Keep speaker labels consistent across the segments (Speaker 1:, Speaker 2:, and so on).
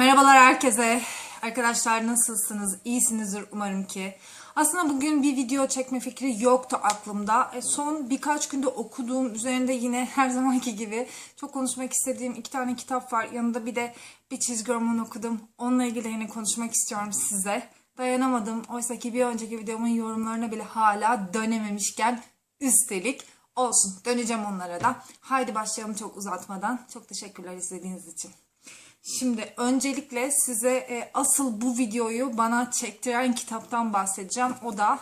Speaker 1: Merhabalar herkese. Arkadaşlar nasılsınız? İyisinizdir umarım ki. Aslında bugün bir video çekme fikri yoktu aklımda. E, son birkaç günde okuduğum üzerinde yine her zamanki gibi çok konuşmak istediğim iki tane kitap var. Yanında bir de bir çizgi roman okudum. Onunla ilgili yine konuşmak istiyorum size. Dayanamadım. Oysa ki bir önceki videomun yorumlarına bile hala dönememişken üstelik olsun. Döneceğim onlara da. Haydi başlayalım çok uzatmadan. Çok teşekkürler izlediğiniz için. Şimdi öncelikle size e, asıl bu videoyu bana çektiren kitaptan bahsedeceğim. O da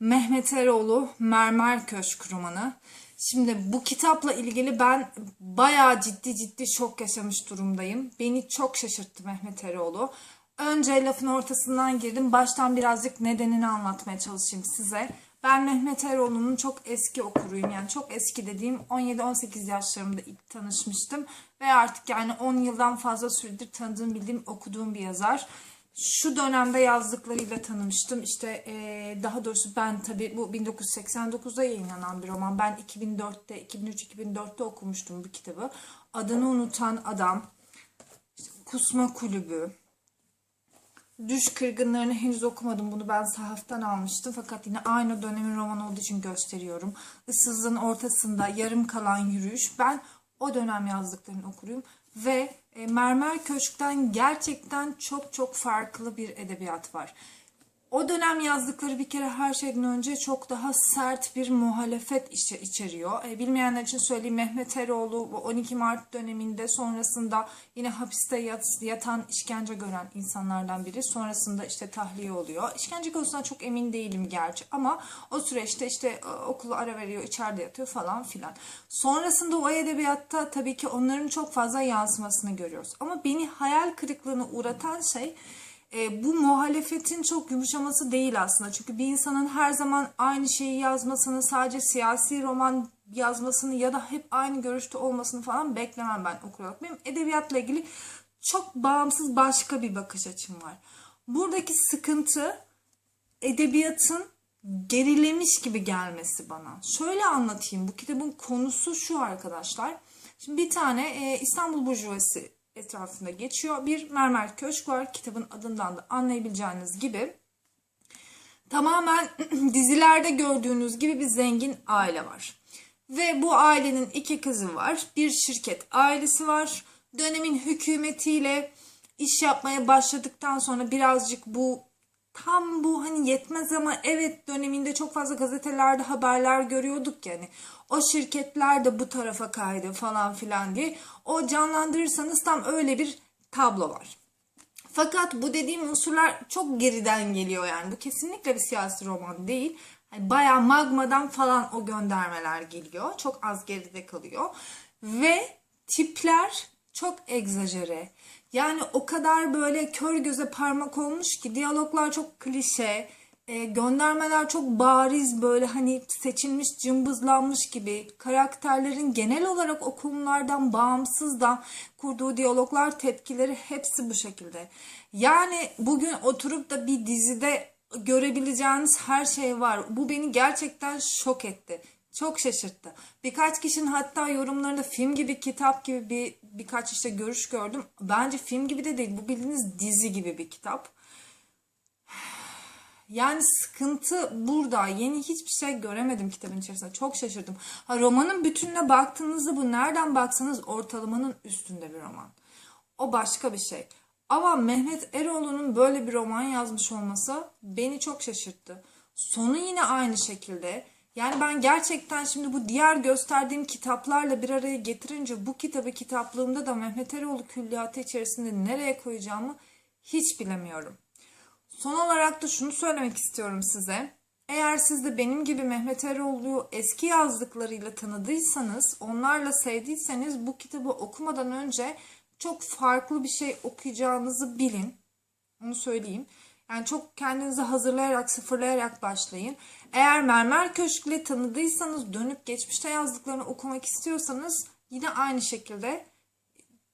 Speaker 1: Mehmet Eroğlu Mermer Köşk romanı. Şimdi bu kitapla ilgili ben bayağı ciddi ciddi şok yaşamış durumdayım. Beni çok şaşırttı Mehmet Eroğlu. Önce lafın ortasından girdim. Baştan birazcık nedenini anlatmaya çalışayım size. Ben Mehmet Eroğlu'nun çok eski okuruyum. Yani çok eski dediğim 17-18 yaşlarımda ilk tanışmıştım. Ve artık yani 10 yıldan fazla süredir tanıdığım, bildiğim, okuduğum bir yazar. Şu dönemde yazdıklarıyla tanımıştım. İşte eee, daha doğrusu ben tabii bu 1989'da yayınlanan bir roman. Ben 2004'te, 2003-2004'te okumuştum bu kitabı. Adını unutan adam, işte Kusma Kulübü, Düş Kırgınlarını henüz okumadım. Bunu ben sahaftan almıştım. Fakat yine aynı dönemin romanı olduğu için gösteriyorum. Issızlığın ortasında yarım kalan yürüyüş. Ben o dönem yazdıklarını okurum. Ve e, Mermer Köşk'ten gerçekten çok çok farklı bir edebiyat var. O dönem yazdıkları bir kere her şeyden önce çok daha sert bir muhalefet içe- içeriyor. E, bilmeyenler için söyleyeyim Mehmet Eroğlu bu 12 Mart döneminde sonrasında yine hapiste yat- yatan işkence gören insanlardan biri. Sonrasında işte tahliye oluyor. İşkence konusunda çok emin değilim gerçi ama o süreçte işte e, okulu ara veriyor, içeride yatıyor falan filan. Sonrasında o edebiyatta tabii ki onların çok fazla yansımasını görüyoruz. Ama beni hayal kırıklığına uğratan şey e, bu muhalefetin çok yumuşaması değil aslında. Çünkü bir insanın her zaman aynı şeyi yazmasını, sadece siyasi roman yazmasını ya da hep aynı görüşte olmasını falan beklemem ben okur olarak. Benim edebiyatla ilgili çok bağımsız başka bir bakış açım var. Buradaki sıkıntı edebiyatın gerilemiş gibi gelmesi bana. Şöyle anlatayım. Bu kitabın konusu şu arkadaşlar. Şimdi bir tane e, İstanbul Burjuvası etrafında geçiyor. Bir mermer köşk var. Kitabın adından da anlayabileceğiniz gibi. Tamamen dizilerde gördüğünüz gibi bir zengin aile var. Ve bu ailenin iki kızı var. Bir şirket ailesi var. Dönemin hükümetiyle iş yapmaya başladıktan sonra birazcık bu tam bu hani yetmez ama evet döneminde çok fazla gazetelerde haberler görüyorduk yani. O şirketler de bu tarafa kaydı falan filan diye. O canlandırırsanız tam öyle bir tablo var. Fakat bu dediğim unsurlar çok geriden geliyor yani. Bu kesinlikle bir siyasi roman değil. Hani bayağı magmadan falan o göndermeler geliyor. Çok az geride kalıyor. Ve tipler çok egzajere. Yani o kadar böyle kör göze parmak olmuş ki diyaloglar çok klişe. E, göndermeler çok bariz böyle hani seçilmiş cımbızlanmış gibi karakterlerin genel olarak okullardan bağımsız da kurduğu diyaloglar tepkileri hepsi bu şekilde. Yani bugün oturup da bir dizide görebileceğiniz her şey var. Bu beni gerçekten şok etti. Çok şaşırttı. Birkaç kişinin hatta yorumlarında film gibi, kitap gibi bir birkaç işte görüş gördüm. Bence film gibi de değil. Bu bildiğiniz dizi gibi bir kitap. Yani sıkıntı burada. Yeni hiçbir şey göremedim kitabın içerisinde. Çok şaşırdım. Ha romanın bütününe baktığınızda bu nereden baksanız ortalamanın üstünde bir roman. O başka bir şey. Ama Mehmet Eroğlu'nun böyle bir roman yazmış olması beni çok şaşırttı. Sonu yine aynı şekilde. Yani ben gerçekten şimdi bu diğer gösterdiğim kitaplarla bir araya getirince bu kitabı kitaplığımda da Mehmet Eroğlu külliyatı içerisinde nereye koyacağımı hiç bilemiyorum. Son olarak da şunu söylemek istiyorum size. Eğer siz de benim gibi Mehmet Eroğlu'yu eski yazdıklarıyla tanıdıysanız, onlarla sevdiyseniz bu kitabı okumadan önce çok farklı bir şey okuyacağınızı bilin. Onu söyleyeyim. Yani çok kendinizi hazırlayarak, sıfırlayarak başlayın. Eğer Mermer Köşk'le tanıdıysanız, dönüp geçmişte yazdıklarını okumak istiyorsanız yine aynı şekilde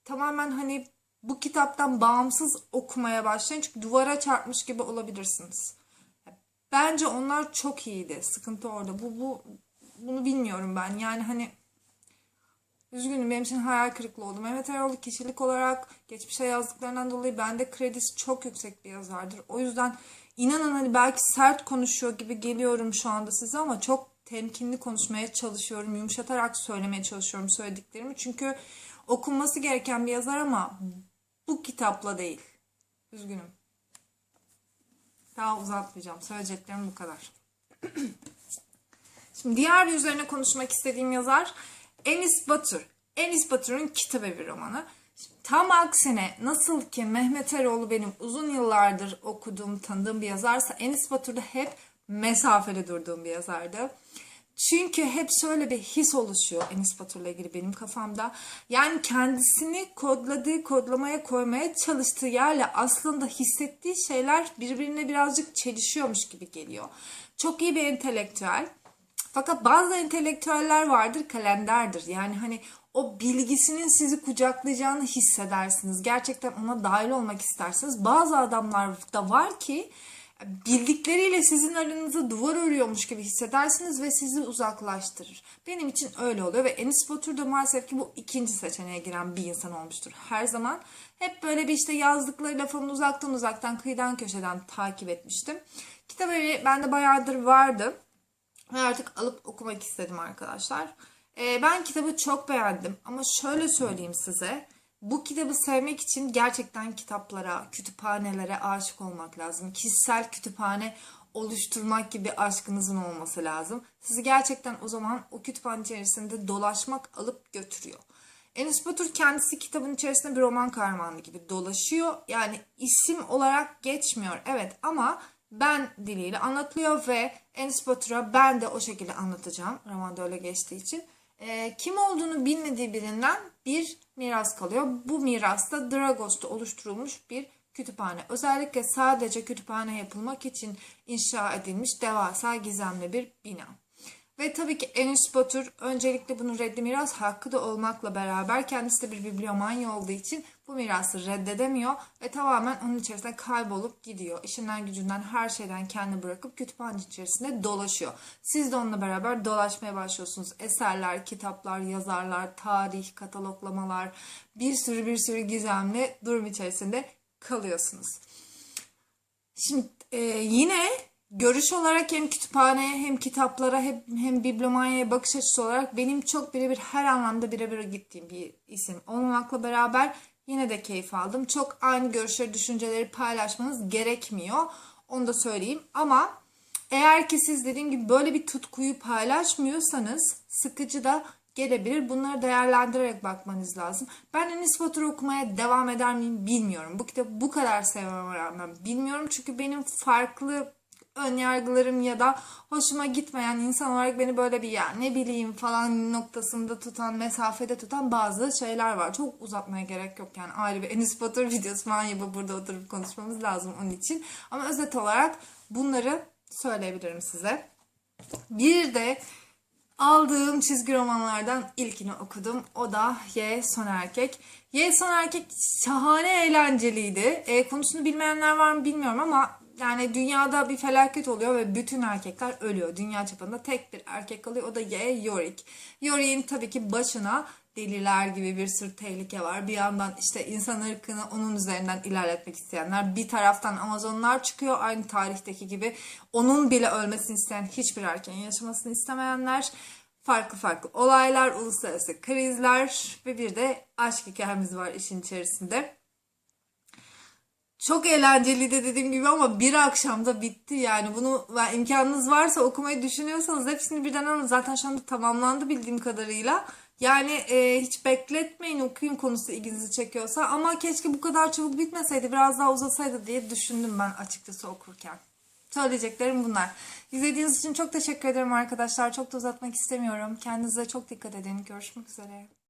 Speaker 1: tamamen hani bu kitaptan bağımsız okumaya başlayın. Çünkü duvara çarpmış gibi olabilirsiniz. Bence onlar çok iyiydi. Sıkıntı orada. Bu, bu bunu bilmiyorum ben. Yani hani Üzgünüm benim için hayal kırıklığı oldu. Mehmet Eroğlu kişilik olarak geçmişe yazdıklarından dolayı bende kredisi çok yüksek bir yazardır. O yüzden inanın hani belki sert konuşuyor gibi geliyorum şu anda size ama çok temkinli konuşmaya çalışıyorum. Yumuşatarak söylemeye çalışıyorum söylediklerimi. Çünkü okunması gereken bir yazar ama bu kitapla değil. Üzgünüm. Daha uzatmayacağım. Söyleyeceklerim bu kadar. Şimdi diğer üzerine konuşmak istediğim yazar Enis Batur. Enis Batur'un Kitap Evi romanı. Şimdi tam aksine nasıl ki Mehmet Eroğlu benim uzun yıllardır okuduğum, tanıdığım bir yazarsa Enis Batur da hep mesafeli durduğum bir yazardı. Çünkü hep şöyle bir his oluşuyor Enis Batur'la ilgili benim kafamda. Yani kendisini kodladığı, kodlamaya koymaya çalıştığı yerle aslında hissettiği şeyler birbirine birazcık çelişiyormuş gibi geliyor. Çok iyi bir entelektüel. Fakat bazı entelektüeller vardır kalenderdir. Yani hani o bilgisinin sizi kucaklayacağını hissedersiniz. Gerçekten ona dahil olmak istersiniz. Bazı adamlar da var ki bildikleriyle sizin aranızda duvar örüyormuş gibi hissedersiniz ve sizi uzaklaştırır. Benim için öyle oluyor ve Enis Batur da maalesef ki bu ikinci seçeneğe giren bir insan olmuştur her zaman. Hep böyle bir işte yazdıklarıyla falan uzaktan uzaktan kıyıdan köşeden takip etmiştim. Kitap evi bende bayağıdır vardı. Ve artık alıp okumak istedim arkadaşlar. Ee, ben kitabı çok beğendim ama şöyle söyleyeyim size. Bu kitabı sevmek için gerçekten kitaplara, kütüphanelere aşık olmak lazım. Kişisel kütüphane oluşturmak gibi aşkınızın olması lazım. Sizi gerçekten o zaman o kütüphane içerisinde dolaşmak alıp götürüyor. Enis Batur kendisi kitabın içerisinde bir roman kahramanı gibi dolaşıyor. Yani isim olarak geçmiyor evet ama ben diliyle anlatılıyor ve Enis Batur'a ben de o şekilde anlatacağım. Romanda öyle geçtiği için. Ee, kim olduğunu bilmediği birinden bir miras kalıyor. Bu miras da Dragos'ta oluşturulmuş bir kütüphane. Özellikle sadece kütüphane yapılmak için inşa edilmiş devasa gizemli bir bina. Ve tabii ki Enis Batur öncelikle bunu reddi miras hakkı da olmakla beraber kendisi de bir bibliomanya olduğu için bu mirası reddedemiyor ve tamamen onun içerisinde kaybolup gidiyor. İşinden gücünden her şeyden kendi bırakıp kütüphane içerisinde dolaşıyor. Siz de onunla beraber dolaşmaya başlıyorsunuz. Eserler, kitaplar, yazarlar, tarih, kataloglamalar, bir sürü bir sürü gizemli durum içerisinde kalıyorsunuz. Şimdi e, yine görüş olarak hem kütüphaneye hem kitaplara hem, hem bibliomanyaya bakış açısı olarak benim çok birebir her anlamda birebir gittiğim bir isim olmamakla beraber yine de keyif aldım. Çok aynı görüşleri, düşünceleri paylaşmanız gerekmiyor. Onu da söyleyeyim. Ama eğer ki siz dediğim gibi böyle bir tutkuyu paylaşmıyorsanız sıkıcı da gelebilir. Bunları değerlendirerek bakmanız lazım. Ben Enis Batur okumaya devam eder miyim bilmiyorum. Bu kitabı bu kadar sevmeme rağmen bilmiyorum. Çünkü benim farklı ön yargılarım ya da hoşuma gitmeyen insan olarak beni böyle bir ya ne bileyim falan noktasında tutan, mesafede tutan bazı şeyler var. Çok uzatmaya gerek yok yani ayrı bir Enis Batur videosu falan yapıp burada oturup konuşmamız lazım onun için. Ama özet olarak bunları söyleyebilirim size. Bir de aldığım çizgi romanlardan ilkini okudum. O da Y Son Erkek. Y Son Erkek şahane eğlenceliydi. E, konusunu bilmeyenler var mı bilmiyorum ama yani dünyada bir felaket oluyor ve bütün erkekler ölüyor. Dünya çapında tek bir erkek kalıyor. O da Y. Yorick. Yorick'in tabii ki başına deliler gibi bir sürü tehlike var. Bir yandan işte insan ırkını onun üzerinden ilerletmek isteyenler. Bir taraftan Amazonlar çıkıyor aynı tarihteki gibi. Onun bile ölmesini isteyen hiçbir erkeğin yaşamasını istemeyenler. Farklı farklı olaylar, uluslararası krizler ve bir de aşk hikayemiz var işin içerisinde. Çok eğlenceliydi dediğim gibi ama bir akşamda bitti yani bunu ve imkanınız varsa okumayı düşünüyorsanız hepsini birden alın. Zaten şu anda tamamlandı bildiğim kadarıyla. Yani e, hiç bekletmeyin okuyun konusu ilginizi çekiyorsa ama keşke bu kadar çabuk bitmeseydi biraz daha uzasaydı diye düşündüm ben açıkçası okurken. Söyleyeceklerim bunlar. İzlediğiniz için çok teşekkür ederim arkadaşlar. Çok da uzatmak istemiyorum. Kendinize çok dikkat edin. Görüşmek üzere.